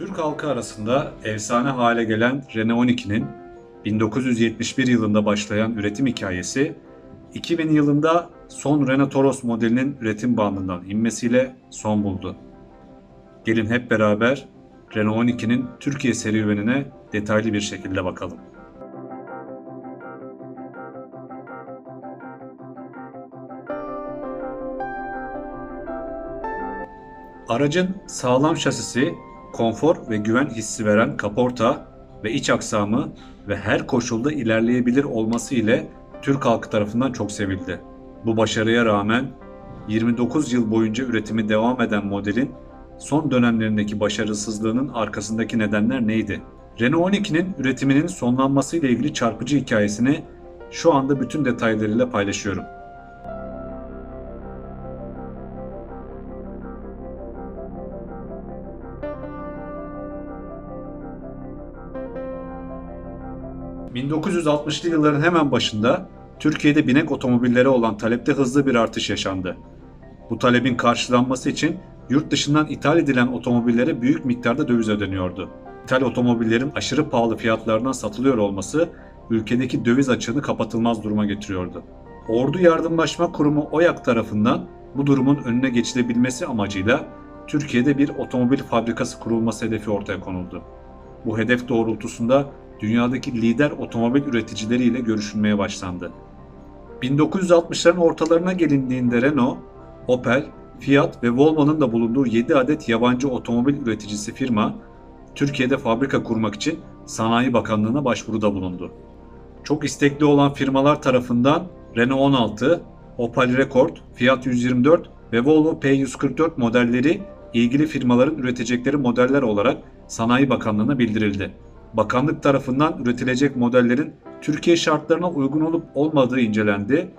Türk halkı arasında efsane hale gelen Renault 12'nin 1971 yılında başlayan üretim hikayesi 2000 yılında son Renault Toros modelinin üretim bandından inmesiyle son buldu. Gelin hep beraber Renault 12'nin Türkiye serüvenine detaylı bir şekilde bakalım. Aracın sağlam şasisi, konfor ve güven hissi veren kaporta ve iç aksamı ve her koşulda ilerleyebilir olması ile Türk halkı tarafından çok sevildi. Bu başarıya rağmen 29 yıl boyunca üretimi devam eden modelin son dönemlerindeki başarısızlığının arkasındaki nedenler neydi? Renault 12'nin üretiminin sonlanması ile ilgili çarpıcı hikayesini şu anda bütün detaylarıyla paylaşıyorum. ...1960'lı yılların hemen başında Türkiye'de binek otomobillere olan talepte hızlı bir artış yaşandı. Bu talebin karşılanması için yurt dışından ithal edilen otomobillere büyük miktarda döviz ödeniyordu. İthal otomobillerin aşırı pahalı fiyatlardan satılıyor olması ülkedeki döviz açığını kapatılmaz duruma getiriyordu. Ordu Yardımlaşma Kurumu OYAK tarafından bu durumun önüne geçilebilmesi amacıyla Türkiye'de bir otomobil fabrikası kurulması hedefi ortaya konuldu. Bu hedef doğrultusunda dünyadaki lider otomobil üreticileriyle görüşülmeye başlandı. 1960'ların ortalarına gelindiğinde Renault, Opel, Fiat ve Volvo'nun da bulunduğu 7 adet yabancı otomobil üreticisi firma, Türkiye'de fabrika kurmak için Sanayi Bakanlığı'na başvuruda bulundu. Çok istekli olan firmalar tarafından Renault 16, Opel Rekord, Fiat 124 ve Volvo P144 modelleri ilgili firmaların üretecekleri modeller olarak Sanayi Bakanlığı'na bildirildi. Bakanlık tarafından üretilecek modellerin Türkiye şartlarına uygun olup olmadığı incelendi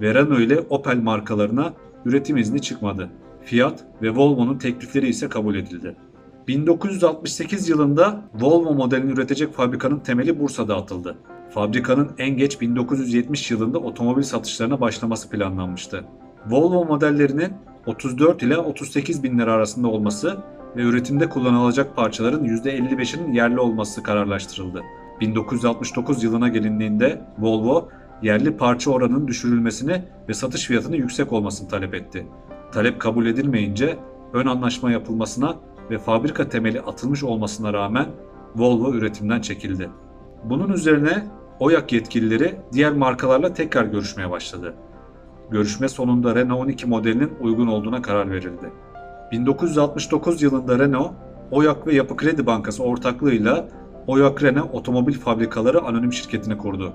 ve Renault ile Opel markalarına üretim izni çıkmadı. Fiat ve Volvo'nun teklifleri ise kabul edildi. 1968 yılında Volvo modelini üretecek fabrikanın temeli Bursa'da atıldı. Fabrikanın en geç 1970 yılında otomobil satışlarına başlaması planlanmıştı. Volvo modellerinin 34 ile 38 bin lira arasında olması ve üretimde kullanılacak parçaların %55'inin yerli olması kararlaştırıldı. 1969 yılına gelindiğinde Volvo yerli parça oranının düşürülmesini ve satış fiyatının yüksek olmasını talep etti. Talep kabul edilmeyince ön anlaşma yapılmasına ve fabrika temeli atılmış olmasına rağmen Volvo üretimden çekildi. Bunun üzerine OYAK yetkilileri diğer markalarla tekrar görüşmeye başladı. Görüşme sonunda Renault 12 modelinin uygun olduğuna karar verildi. 1969 yılında Renault, OYAK ve Yapı Kredi Bankası ortaklığıyla OYAK Renault Otomobil Fabrikaları Anonim Şirketi'ni kurdu.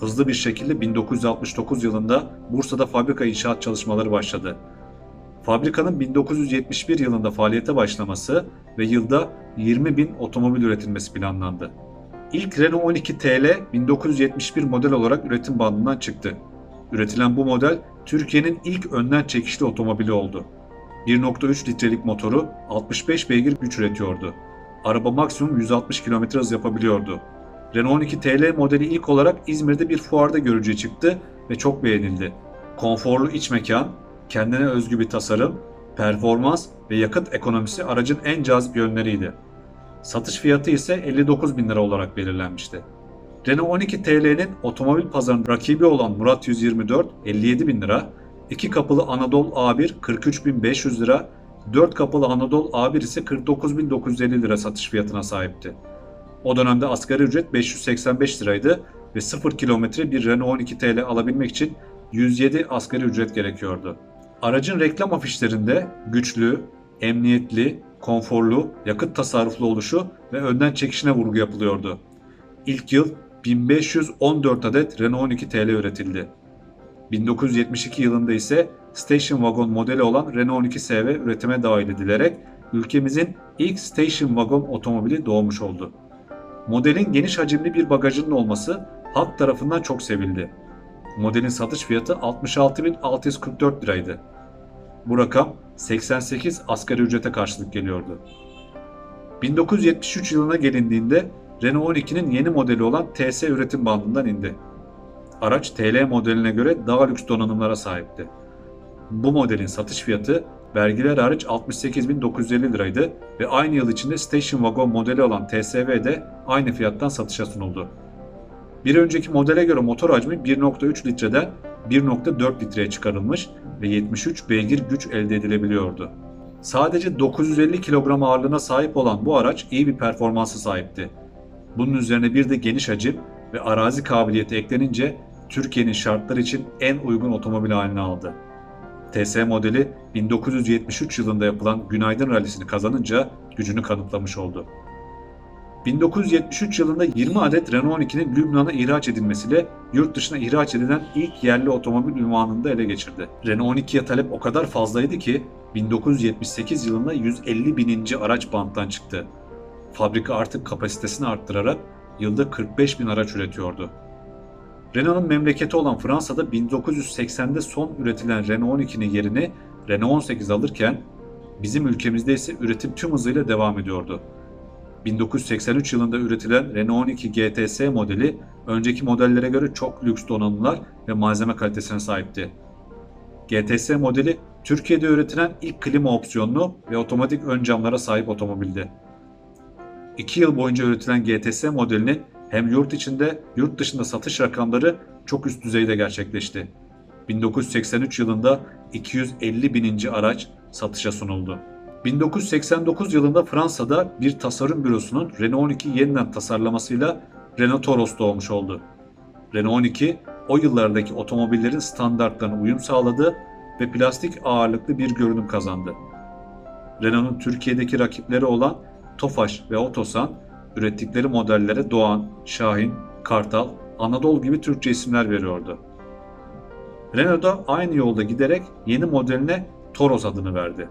Hızlı bir şekilde 1969 yılında Bursa'da fabrika inşaat çalışmaları başladı. Fabrikanın 1971 yılında faaliyete başlaması ve yılda 20 bin otomobil üretilmesi planlandı. İlk Renault 12 TL 1971 model olarak üretim bandından çıktı. Üretilen bu model Türkiye'nin ilk önden çekişli otomobili oldu. 1.3 litrelik motoru 65 beygir güç üretiyordu. Araba maksimum 160 km hız yapabiliyordu. Renault 12 TL modeli ilk olarak İzmir'de bir fuarda görücüye çıktı ve çok beğenildi. Konforlu iç mekan, kendine özgü bir tasarım, performans ve yakıt ekonomisi aracın en cazip yönleriydi. Satış fiyatı ise 59 bin lira olarak belirlenmişti. Renault 12 TL'nin otomobil pazarında rakibi olan Murat 124 57 bin lira, 2 kapılı Anadolu A1 43.500 lira, 4 kapılı Anadolu A1 ise 49.950 lira satış fiyatına sahipti. O dönemde asgari ücret 585 liraydı ve 0 kilometre bir Renault 12 TL alabilmek için 107 asgari ücret gerekiyordu. Aracın reklam afişlerinde güçlü, emniyetli, konforlu, yakıt tasarruflu oluşu ve önden çekişine vurgu yapılıyordu. İlk yıl 1514 adet Renault 12 TL üretildi. 1972 yılında ise Station Wagon modeli olan Renault 12 SV üretime dahil edilerek ülkemizin ilk Station Wagon otomobili doğmuş oldu. Modelin geniş hacimli bir bagajının olması halk tarafından çok sevildi. Modelin satış fiyatı 66.644 liraydı. Bu rakam 88 asgari ücrete karşılık geliyordu. 1973 yılına gelindiğinde Renault 12'nin yeni modeli olan TS üretim bandından indi. Araç TL modeline göre daha lüks donanımlara sahipti. Bu modelin satış fiyatı vergiler hariç 68.950 liraydı ve aynı yıl içinde Station Wagon modeli olan TSV de aynı fiyattan satışa sunuldu. Bir önceki modele göre motor hacmi 1.3 litreden 1.4 litreye çıkarılmış ve 73 beygir güç elde edilebiliyordu. Sadece 950 kilogram ağırlığına sahip olan bu araç iyi bir performansa sahipti. Bunun üzerine bir de geniş hacim ve arazi kabiliyeti eklenince Türkiye'nin şartları için en uygun otomobil haline aldı. TS modeli 1973 yılında yapılan Günaydın Rally'sini kazanınca gücünü kanıtlamış oldu. 1973 yılında 20 adet Renault 12'nin Lübnan'a ihraç edilmesiyle yurt dışına ihraç edilen ilk yerli otomobil ünvanını da ele geçirdi. Renault 12'ye talep o kadar fazlaydı ki 1978 yılında 150 bininci araç banttan çıktı. Fabrika artık kapasitesini arttırarak yılda 45 bin araç üretiyordu. Renault'un memleketi olan Fransa'da 1980'de son üretilen Renault 12'nin yerini Renault 18 alırken bizim ülkemizde ise üretim tüm hızıyla devam ediyordu. 1983 yılında üretilen Renault 12 GTS modeli önceki modellere göre çok lüks donanımlar ve malzeme kalitesine sahipti. GTS modeli Türkiye'de üretilen ilk klima opsiyonlu ve otomatik ön camlara sahip otomobildi. 2 yıl boyunca üretilen GTS modelinin hem yurt içinde yurt dışında satış rakamları çok üst düzeyde gerçekleşti. 1983 yılında 250 bininci araç satışa sunuldu. 1989 yılında Fransa'da bir tasarım bürosunun Renault 12 yeniden tasarlamasıyla Renault Toros doğmuş oldu. Renault 12 o yıllardaki otomobillerin standartlarına uyum sağladı ve plastik ağırlıklı bir görünüm kazandı. Renault'un Türkiye'deki rakipleri olan Tofaş ve Otosan ürettikleri modellere Doğan, Şahin, Kartal, Anadolu gibi Türkçe isimler veriyordu. Renault da aynı yolda giderek yeni modeline Toros adını verdi.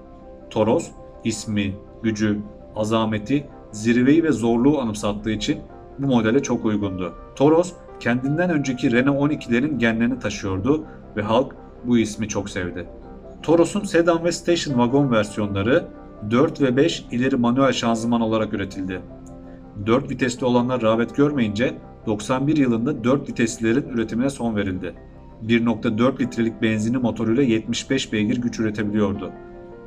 Toros, ismi, gücü, azameti, zirveyi ve zorluğu anımsattığı için bu modele çok uygundu. Toros, kendinden önceki Renault 12'lerin genlerini taşıyordu ve halk bu ismi çok sevdi. Toros'un sedan ve station wagon versiyonları 4 ve 5 ileri manuel şanzıman olarak üretildi. 4 vitesli olanlar rağbet görmeyince 91 yılında 4 viteslilerin üretimine son verildi. 1.4 litrelik benzinli motoruyla 75 beygir güç üretebiliyordu.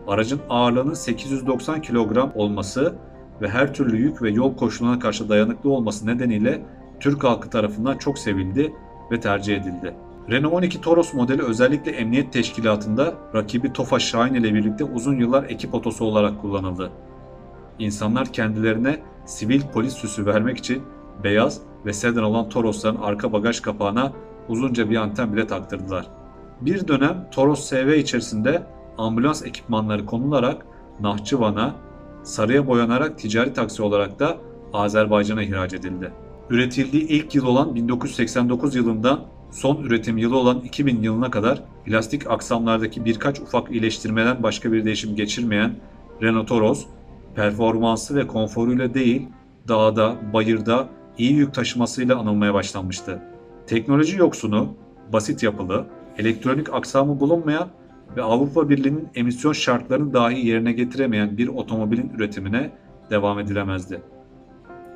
Aracın ağırlığının 890 kilogram olması ve her türlü yük ve yol koşullarına karşı dayanıklı olması nedeniyle Türk halkı tarafından çok sevildi ve tercih edildi. Renault 12 Toros modeli özellikle emniyet teşkilatında rakibi Tofaş Şahin ile birlikte uzun yıllar ekip otosu olarak kullanıldı. İnsanlar kendilerine sivil polis süsü vermek için beyaz ve sedan olan Toros'ların arka bagaj kapağına uzunca bir anten bile taktırdılar. Bir dönem Toros SV içerisinde ambulans ekipmanları konularak Nahçıvan'a, sarıya boyanarak ticari taksi olarak da Azerbaycan'a ihraç edildi. Üretildiği ilk yıl olan 1989 yılından son üretim yılı olan 2000 yılına kadar plastik aksamlardaki birkaç ufak iyileştirmeden başka bir değişim geçirmeyen Renault Toros, performansı ve konforuyla değil, dağda, bayırda iyi yük taşımasıyla anılmaya başlanmıştı. Teknoloji yoksunu, basit yapılı, elektronik aksamı bulunmayan ve Avrupa Birliği'nin emisyon şartlarını dahi yerine getiremeyen bir otomobilin üretimine devam edilemezdi.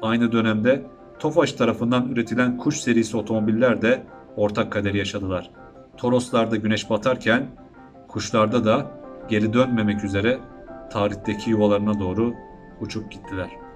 Aynı dönemde Tofaş tarafından üretilen Kuş serisi otomobiller de ortak kaderi yaşadılar. Toroslarda güneş batarken kuşlarda da geri dönmemek üzere tarihteki yuvalarına doğru uçup gittiler.